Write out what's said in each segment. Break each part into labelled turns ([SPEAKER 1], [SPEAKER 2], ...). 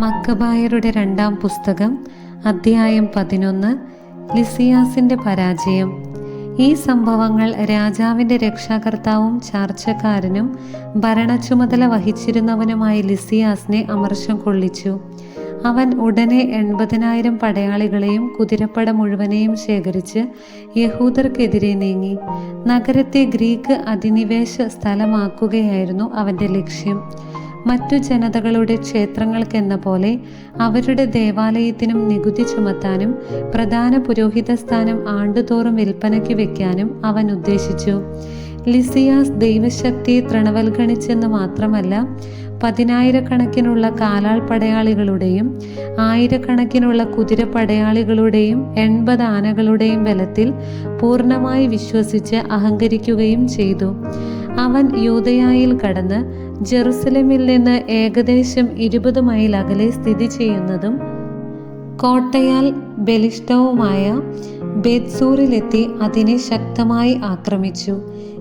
[SPEAKER 1] മക്കബായരുടെ രണ്ടാം പുസ്തകം അധ്യായം പതിനൊന്ന് ലിസിയാസിന്റെ പരാജയം. ഈ സംഭവങ്ങൾ രാജാവിന്റെ രക്ഷാകർത്താവും ചാർച്ചക്കാരനും ഭരണചുമതല വഹിച്ചിരുന്നവനുമായ ലിസിയാസിനെ അമർഷം കൊള്ളിച്ചു. അവൻ ഉടനെ എൺപതിനായിരം പടയാളികളെയും കുതിരപ്പട മുഴുവനെയും ശേഖരിച്ച് യഹൂദർക്കെതിരെ നീങ്ങി. നഗരത്തെ ഗ്രീക്ക് അധിനിവേശ സ്ഥലമാക്കുകയായിരുന്നു അവന്റെ ലക്ഷ്യം. മറ്റു ജനതകളുടെ ക്ഷേത്രങ്ങൾക്കെന്ന പോലെ അവരുടെ ദേവാലയത്തിനും നികുതി ചുമത്താനും പ്രധാന പുരോഹിത സ്ഥാനം ആണ്ടുതോറും വിൽപ്പനയ്ക്ക് വെക്കാനും അവൻ ഉദ്ദേശിച്ചു. ലിസിയാസ് ദൈവശക്തിയെ തൃണവൽഗണിച്ചെന്ന് മാത്രമല്ല പതിനായിരക്കണക്കിനുള്ള കാലാൾ പടയാളികളുടെയും ആയിരക്കണക്കിനുള്ള കുതിര പടയാളികളുടെയും എൺപത് ആനകളുടെയും ബലത്തിൽ പൂർണമായി വിശ്വസിച്ച് അഹങ്കരിക്കുകയും ചെയ്തു. അവൻ യൂതയായിൽ കടന്ന് ജെറുസലമിൽ നിന്ന് ഏകദേശം ഇരുപത് മൈൽ അകലെ സ്ഥിതി ചെയ്യുന്നതും കോട്ടയാൽ ബലിഷ്ടവുമായ ബേത്സൂറിലെത്തി അതിനെ ശക്തമായി ആക്രമിച്ചു.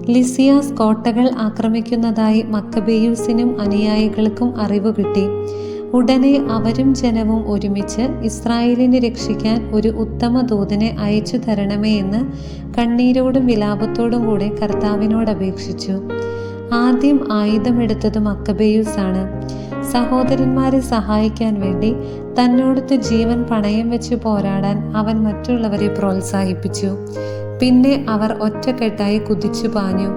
[SPEAKER 1] ലിസിയാസ് കോട്ടകൾ ആക്രമിക്കുന്നതായി മക്കബേയൂസിനും അനുയായികൾക്കും അറിവ് കിട്ടി. ഉടനെ അവരും ജനവും ഒരുമിച്ച് ഇസ്രായേലിനെ രക്ഷിക്കാൻ ഒരു ഉത്തമ ദൂതനെ അയച്ചു തരണമേ എന്ന് കണ്ണീരോടും വിലാപത്തോടും കൂടെ കർത്താവിനോട് അപേക്ഷിച്ചു. ആദ്യം ആയുധമെടുത്തത് ആണ് സഹോദരന്മാരെ സഹായിക്കാൻ വേണ്ടി തന്നോടത്ത് ജീവൻ പണയം വെച്ച് പോരാടാൻ അവൻ മറ്റുള്ളവരെ പ്രോത്സാഹിപ്പിച്ചു. പിന്നെ അവർ ഒറ്റക്കെട്ടായി കുതിച്ചു പാഞ്ഞു.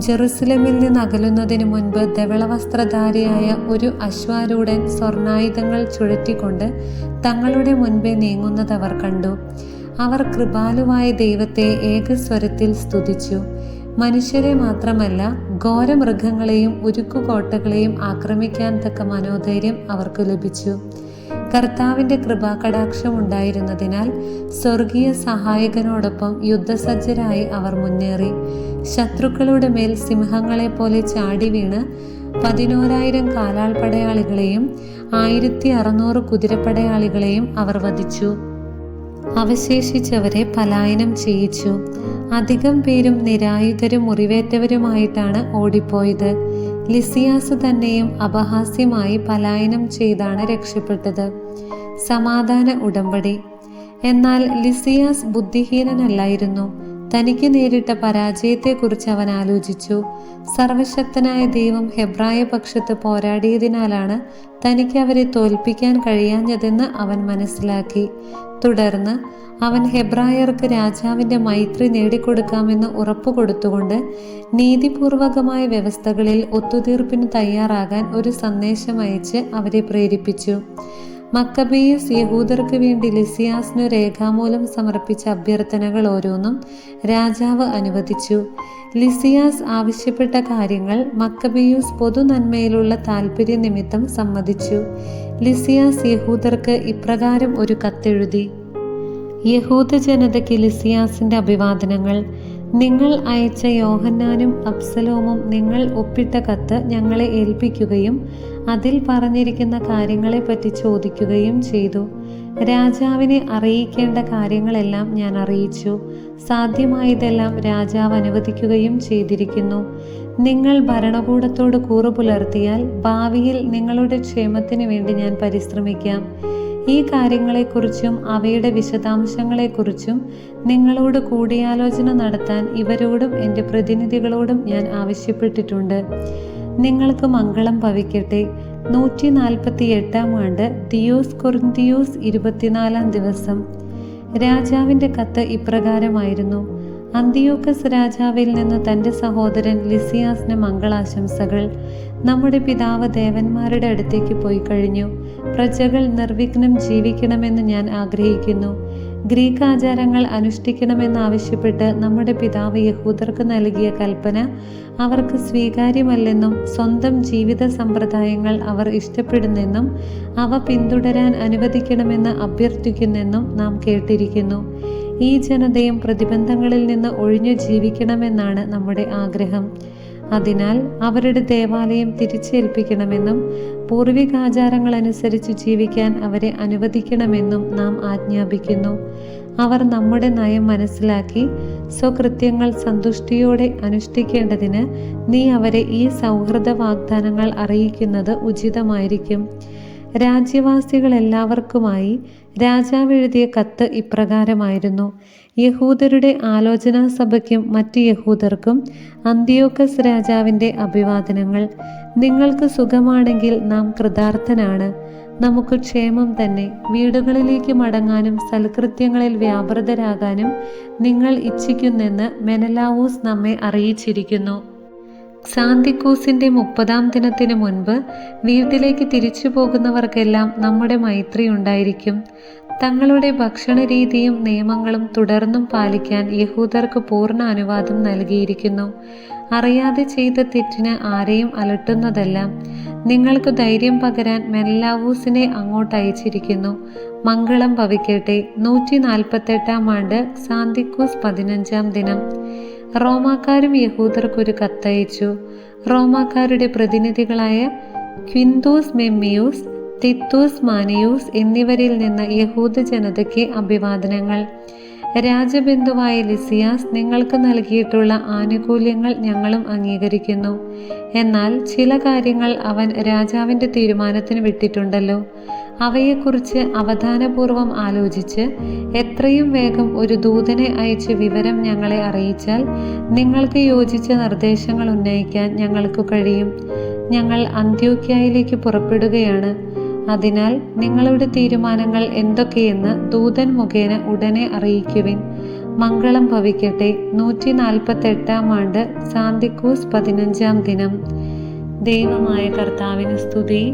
[SPEAKER 1] ജെറുസലമിൽ നിന്ന് അകലുന്നതിന് മുൻപ് ധവളവസ്ത്രധാരിയായ ഒരു അശ്വാരൂഢൻ സ്വർണായുധങ്ങൾ ചുഴറ്റിക്കൊണ്ട് തങ്ങളുടെ മുൻപേ നീങ്ങുന്നത് അവർ കണ്ടു. അവർ കൃപാലുവായ ദൈവത്തെ ഏകസ്വരത്തിൽ സ്തുതിച്ചു. മനുഷ്യരെ മാത്രമല്ല ഘോരമൃഗങ്ങളെയും ഉരുക്കുകോട്ടകളെയും ആക്രമിക്കാൻ തക്ക മനോധൈര്യം അവർക്ക് ലഭിച്ചു. കർത്താവിന്റെ കൃപാകടാക്ഷം ഉണ്ടായിരുന്നതിനാൽ സ്വർഗീയ സഹായകനോടൊപ്പം യുദ്ധസജ്ജരായി അവർ മുന്നേറി. ശത്രുക്കളുടെ മേൽ സിംഹങ്ങളെ പോലെ ചാടി വീണ് പതിനോരായിരം കാലാൾ പടയാളികളെയും ആയിരത്തി അറുന്നൂറ് കുതിരപ്പടയാളികളെയും അവർ വധിച്ചു. അവശേഷിച്ചവരെ പലായനം ചെയ്യിച്ചു. അധികം പേരും നിരായുധരും മുറിവേറ്റവരുമായിട്ടാണ് ഓടിപ്പോയത്. ലിസിയാസ് തന്നെയും അപഹാസ്യമായി പലായനം ചെയ്താണ് രക്ഷപ്പെട്ടത്. സമാധാന ഉടമ്പടി. എന്നാൽ ലിസിയാസ് ബുദ്ധിഹീനനല്ലായിരുന്നു. തനിക്ക് നേരിട്ട പരാജയത്തെക്കുറിച്ച് അവൻ ആലോചിച്ചു. സർവശക്തനായ ദൈവം ഹെബ്രായ പക്ഷത്ത് പോരാടിയതിനാലാണ് തനിക്ക് അവരെ തോൽപ്പിക്കാൻ കഴിയാഞ്ഞതെന്ന് അവൻ മനസ്സിലാക്കി. തുടർന്ന് അവൻ ഹെബ്രായർക്ക് രാജാവിന്റെ മൈത്രി നേടിക്കൊടുക്കാമെന്ന് ഉറപ്പു കൊടുത്തുകൊണ്ട് നീതിപൂർവകമായ വ്യവസ്ഥകളിൽ ഒത്തുതീർപ്പിന് തയ്യാറാകാൻ ഒരു സന്ദേശം അയച്ച് അവരെ പ്രേരിപ്പിച്ചു. മക്കബീസ് യഹൂദർക്ക് വേണ്ടി ലിസിയാസിനു രേഖാമൂലം സമർപ്പിച്ച അഭ്യർത്ഥനകൾ ഓരോന്നും രാജാവ് അനുവദിച്ചു. ലിസിയാസ് ആവശ്യപ്പെട്ട കാര്യങ്ങൾ മക്കബിയൂസ് പൊതുനന്മയിലുള്ള താല്പര്യ നിമിത്തം സമ്മതിച്ചു. ലിസിയാസ് യഹൂദർക്ക് ഇപ്രകാരം ഒരു കത്തെഴുതി യഹൂദ ജനതയ്ക്ക് ലിസിയാസിന്റെ അഭിവാദനങ്ങൾ നിങ്ങൾ അയച്ച യോഹന്നാനും അബ്സലോമും നിങ്ങൾ ഒപ്പിട്ട കത്ത് ഞങ്ങളെ ഏൽപ്പിക്കുകയും അതിൽ പറഞ്ഞിരിക്കുന്ന കാര്യങ്ങളെപ്പറ്റി ചോദിക്കുകയും ചെയ്തു. രാജാവിനെ അറിയിക്കേണ്ട കാര്യങ്ങളെല്ലാം ഞാൻ അറിയിച്ചു. സാധ്യമായതെല്ലാം രാജാവ് അനുവദിക്കുകയും ചെയ്തിരിക്കുന്നു. നിങ്ങൾ ഭരണകൂടത്തോട് കൂറു പുലർത്തിയാൽ ഭാവിയിൽ നിങ്ങളുടെ ക്ഷേമത്തിന് വേണ്ടി ഞാൻ പരിശ്രമിക്കാം. ഈ കാര്യങ്ങളെക്കുറിച്ചും അവയുടെ വിശദാംശങ്ങളെക്കുറിച്ചും നിങ്ങളോട് കൂടിയാലോചന നടത്താൻ ഇവരോടും എന്റെ പ്രതിനിധികളോടും ഞാൻ ആവശ്യപ്പെട്ടിട്ടുണ്ട്. നിങ്ങൾക്ക് മംഗളം ഭവിക്കട്ടെ. നൂറ്റി നാൽപ്പത്തി എട്ടാം ആണ്ട് ദിയോസ് കൊറിന്തിയോസ് ഇരുപത്തിനാലാം ദിവസം. രാജാവിന്റെ കത്ത് ഇപ്രകാരമായിരുന്നു അന്തിയോക്കസ് രാജാവിൽ നിന്ന് തന്റെ സഹോദരൻ ലിസിയാസിന് മംഗളാശംസകൾ. നമ്മുടെ പിതാവ് ദേവന്മാരുടെ അടുത്തേക്ക് പോയി കഴിഞ്ഞു. പ്രജകൾ നിർവിഘ്നം ജീവിക്കണമെന്ന് ഞാൻ ആഗ്രഹിക്കുന്നു. ഗ്രീക്ക് ആചാരങ്ങൾ അനുഷ്ഠിക്കണമെന്നാവശ്യപ്പെട്ട് നമ്മുടെ പിതാവ് യഹൂദർക്ക് നൽകിയ കൽപ്പന അവർക്ക് സ്വീകാര്യമല്ലെന്നും സ്വന്തം ജീവിത സമ്പ്രദായങ്ങൾ അവർ ഇഷ്ടപ്പെടുന്നെന്നും അവ പിന്തുടരാൻ അനുവദിക്കണമെന്ന് അഭ്യർത്ഥിക്കുന്നെന്നും നാം കേട്ടിരിക്കുന്നു. ഈ ജനതയും പ്രതിബന്ധങ്ങളിൽ നിന്ന് ഒഴിഞ്ഞു ജീവിക്കണമെന്നാണ് നമ്മുടെ ആഗ്രഹം. അതിനാൽ അവരുടെ ദേവാലയം തിരിച്ചേൽപ്പിക്കണമെന്നും പൂർവികാചാരങ്ങൾ അനുസരിച്ച് ജീവിക്കാൻ അവരെ അനുവദിക്കണമെന്നും നാം ആജ്ഞാപിക്കുന്നു. അവർ നമ്മുടെ നയം മനസ്സിലാക്കി സ്വകൃത്യങ്ങൾ സന്തുഷ്ടിയോടെ അനുഷ്ഠിക്കേണ്ടതിന് നീ അവരെ ഈ സൗഹൃദ വാഗ്ദാനങ്ങൾ അറിയിക്കുന്നത് ഉചിതമായിരിക്കും. രാജ്യവാസികളെല്ലാവർക്കുമായി രാജാവ് എഴുതിയ കത്ത് ഇപ്രകാരമായിരുന്നു. യഹൂദരുടെ ആലോചനാ സഭയ്ക്കും മറ്റ് യഹൂദർക്കും അന്ത്യോക്കസ് രാജാവിന്റെ അഭിവാദനങ്ങൾ. നിങ്ങൾക്ക് സുഖമാണെങ്കിൽ നാം കൃതാർത്ഥനാണ്. നമുക്ക് ക്ഷേമം തന്നെ. വീടുകളിലേക്ക് മടങ്ങാനും സൽകൃത്യങ്ങളിൽ വ്യാപൃതരാകാനും നിങ്ങൾ ഇച്ഛിക്കുന്നെന്ന് മെനലാവൂസ് നമ്മെ അറിയിച്ചിരിക്കുന്നു. സാന്തിക്കൂസിന്റെ മുപ്പതാം ദിനത്തിന് മുൻപ് വീട്ടിലേക്ക് തിരിച്ചു പോകുന്നവർക്കെല്ലാം നമ്മുടെ മൈത്രി ഉണ്ടായിരിക്കും. തങ്ങളുടെ ഭക്ഷണ രീതിയും നിയമങ്ങളും തുടർന്നും പാലിക്കാൻ യഹൂദർക്ക് പൂർണ അനുവാദം നൽകിയിരിക്കുന്നു. അറിയാതെ ചെയ്ത തെറ്റിന് ആരെയും അലട്ടുന്നതല്ല നിങ്ങൾക്ക് ധൈര്യം പകരാൻ മെല്ലാവൂസിനെ അങ്ങോട്ട് അയച്ചിരിക്കുന്നു. മംഗളം ഭവിക്കട്ടെ. നൂറ്റി നാൽപ്പത്തെട്ടാം ആണ്ട് സാന്തിക്കൂസ് പതിനഞ്ചാം ദിനം. റോമാക്കാരും യഹൂദർക്കൊരു കത്തയച്ചു. റോമാക്കാരുടെ പ്രതിനിധികളായ ക്വിന്തോസ് മെമ്മിയൂസ് തിത്തൂസ് മാനിയൂസ് എന്നിവരിൽ നിന്ന് യഹൂദ ജനതയ്ക്ക് അഭിവാദനങ്ങൾ. രാജബന്ധുവായ ലിസിയാസ് നിങ്ങൾക്ക് നൽകിയിട്ടുള്ള ആനുകൂല്യങ്ങൾ ഞങ്ങളും അംഗീകരിക്കുന്നു. എന്നാൽ ചില കാര്യങ്ങൾ അവൻ രാജാവിന്റെ തീരുമാനത്തിന് വിട്ടിട്ടുണ്ടല്ലോ. അവയെക്കുറിച്ച് അവധാനപൂർവം ആലോചിച്ച് എത്രയും വേഗം ഒരു ദൂതനെ അയച്ച് വിവരം ഞങ്ങളെ അറിയിച്ചാൽ നിങ്ങൾക്ക് യോജിച്ച നിർദ്ദേശങ്ങൾ ഉന്നയിക്കാൻ ഞങ്ങൾക്ക് കഴിയും. ഞങ്ങൾ അന്ത്യോക്യായിലേക്ക് പുറപ്പെടുകയാണ്. അതിനാൽ നിങ്ങളുടെ തീരുമാനങ്ങൾ എന്തൊക്കെയെന്ന് ദൂതൻ മുഖേന ഉടനെ അറിയിക്കുവിൻ. മംഗളം ഭവിക്കട്ടെ. നൂറ്റി നാൽപ്പത്തെട്ടാം ആണ്ട് സാന്തിക്കൂസ് പതിനഞ്ചാം ദിനം. ദൈവമായ കർത്താവിന് സ്തുതി.